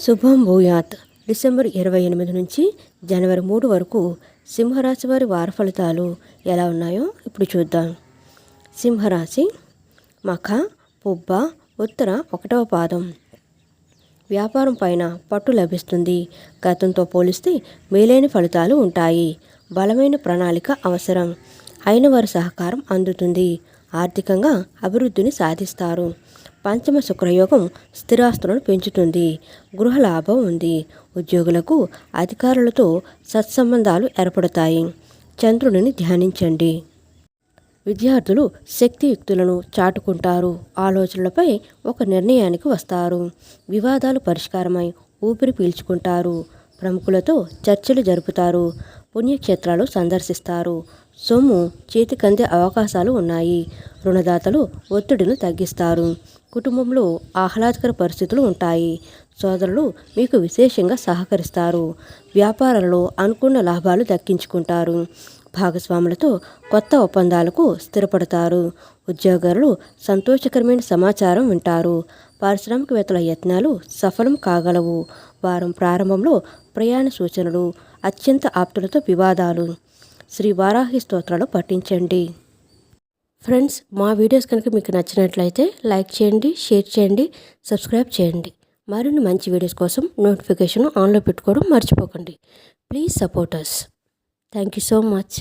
శుభం భూయాత్. డిసెంబర్ ఇరవై ఎనిమిది నుంచి జనవరి మూడు వరకు సింహరాశి వారి వార ఫలితాలు ఎలా ఉన్నాయో ఇప్పుడు చూద్దాం. సింహరాశి మఖ పుబ్బ ఉత్తర ఒకటవ పాదం. వ్యాపారం పైన పట్టు లభిస్తుంది. గతంతో పోలిస్తే మేలైన ఫలితాలు ఉంటాయి. బలమైన ప్రణాళిక అవసరం. అయిన వారి సహకారం అందుతుంది. ఆర్థికంగా అభివృద్ధిని సాధిస్తారు. పంచమ శుక్రయోగం స్థిరాస్తులను పెంచుతుంది. గృహ లాభం ఉంది. ఉద్యోగులకు అధికారులతో సత్సంబంధాలు ఏర్పడతాయి. చంద్రుడిని ధ్యానించండి. విద్యార్థులు శక్తియుక్తులను చాటుకుంటారు. ఆలోచనలపై ఒక నిర్ణయానికి వస్తారు. వివాదాలు పరిష్కారమై ఊపిరి పీల్చుకుంటారు. ప్రముఖులతో చర్చలు జరుపుతారు. పుణ్యక్షేత్రాలు సందర్శిస్తారు. సొమ్ము చేతికందే అవకాశాలు ఉన్నాయి. రుణదాతలు ఒత్తిడిని తగ్గిస్తారు. కుటుంబంలో ఆహ్లాదకర పరిస్థితులు ఉంటాయి. సోదరులు మీకు విశేషంగా సహకరిస్తారు. వ్యాపారంలో అనుకున్న లాభాలు దక్కించుకుంటారు. భాగస్వాములతో కొత్త ఒప్పందాలకు స్థిరపడతారు. ఉద్యోగాలు సంతోషకరమైన సమాచారం వింటారు. పారిశ్రామికవేత్తల యత్నాలు సఫలం కాగలవు. వారం ప్రారంభంలో ప్రయాణ సూచనలు అత్యంత ఆప్తులతో వివాదాలు. శ్రీ వారాహి స్తోత్రాలు పఠించండి. ఫ్రెండ్స్ మా వీడియోస్ కనుక మీకు నచ్చినట్లయితే లైక్ చేయండి షేర్ చేయండి సబ్స్క్రైబ్ చేయండి. మరిన్ని మంచి వీడియోస్ కోసం నోటిఫికేషన్ ఆన్లో పెట్టుకోవడం మర్చిపోకండి. Please support us thank you so much.